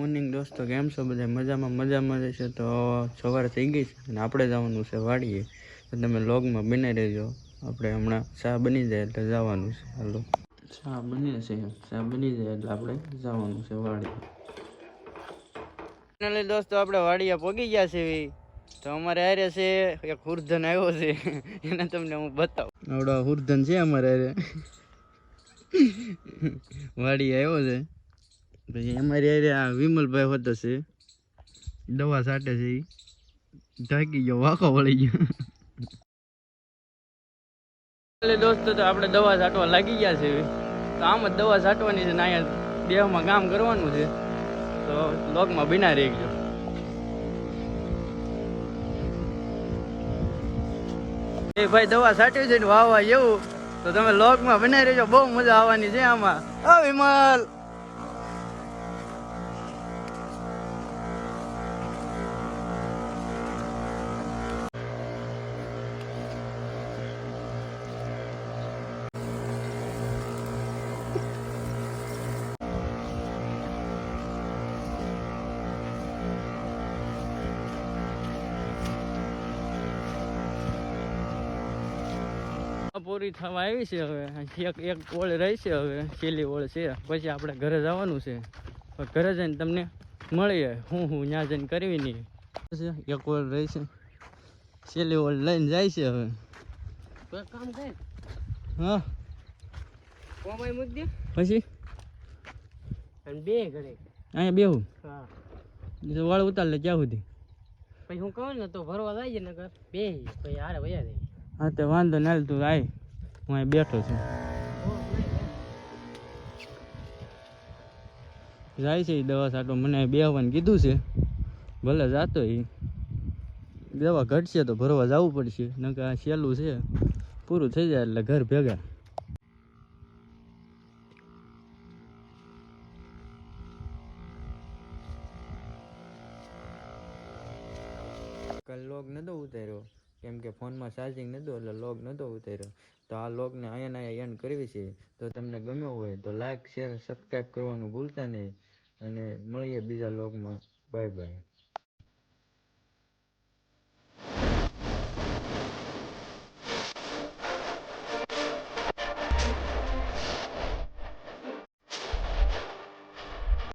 દોસ્તો, કેમ છો બધા? મજામાં મજામાં રહેશે તો સવાર થઈ ગઈ છે અને આપણે જવાનું છે વાડીએ. તો તમે લોગમાં બની રહેજો આપણે હમણાં ચા બની જાય એટલે જવાનું છે. હાલો. ચા બની છે. ચા બની જાય એટલે આપણે જવાનું છે વાડીએ. દોસ્તો, આપણે વાડીએ પહોંચી ગયા છે. તો અમારે હારે છે એક હુરધન આવ્યો છે. એને તમને હું બતાવું. આવડો છે અમારે હારે. વાડી આવ્યો છે. પછી અમારી અરે આ વિમલભાઈ હોતો છે. દવા સાટે છે ઈ. ઢાકી ગયો, વાંકો વળી ગયો. દોસ્તો તો આપણે દવા છાંટવા લાગી ગયા છે તો આમ જ દવા છાંટવાની છે ને અહીંયા દેહમાં કામ કરવાનું છે. તો લોકમાં બિના રહી ગયો એ ભાઈ દવા છાંટ્યું છે ને વાવવા જેવું તો તમે લોકમાં બનાવી રહેજો બહુ મજા આવવાની છે આમાં. વિમલ! પૂરી થવા આવી છે હવે. એક એક ઓળ રહી છે હવે. છેલ્લી ઓળ છે. પછી આપણે ઘરે જવાનું છે. ઘરે જઈને તમને મળીએ. હું હું ત્યાં જઈને કરવી નહીં. એક ઓળ રહી છે. છેલ્લી ઓળ લઈને જાય છે હવે. કામ કર. હા? કોમાઈ મૂક દે. પછી? બે ઘરે. અહીંયા બેહું? હા. વાળ ઉતાર લે ક્યાં સુધી? પછી હું કહું ને તો ભરવા જાય ને બે પછી હારે વયા જાય. હા તો વાંધો ના તું આય. હું અહીં બેઠો છું. જાય છે એ દવા સાટો મને બેહવાનું કીધું છે. ભલે જાતો એ દવા ઘટશે તો ભરવા જવું પડશે. નકર આ સહેલું છે. પૂરું થઈ જાય એટલે ઘર ભેગા. કાલ લોગ નતો ઉતાર્યો. કેમ કે ફોનમાં ચાર્જિંગ નહોતું એટલે લોગ નહોતો ઉતાર્યો. તો આ લોગને અહીંયા અહીંયા એન્ડ કરવી છે. તો તમને ગમ્યો હોય તો લાઈક શેર સબસ્ક્રાઈબ કરવાનું ભૂલતા નહીં. અને મળીએ બીજા લોગમાં બાય બાય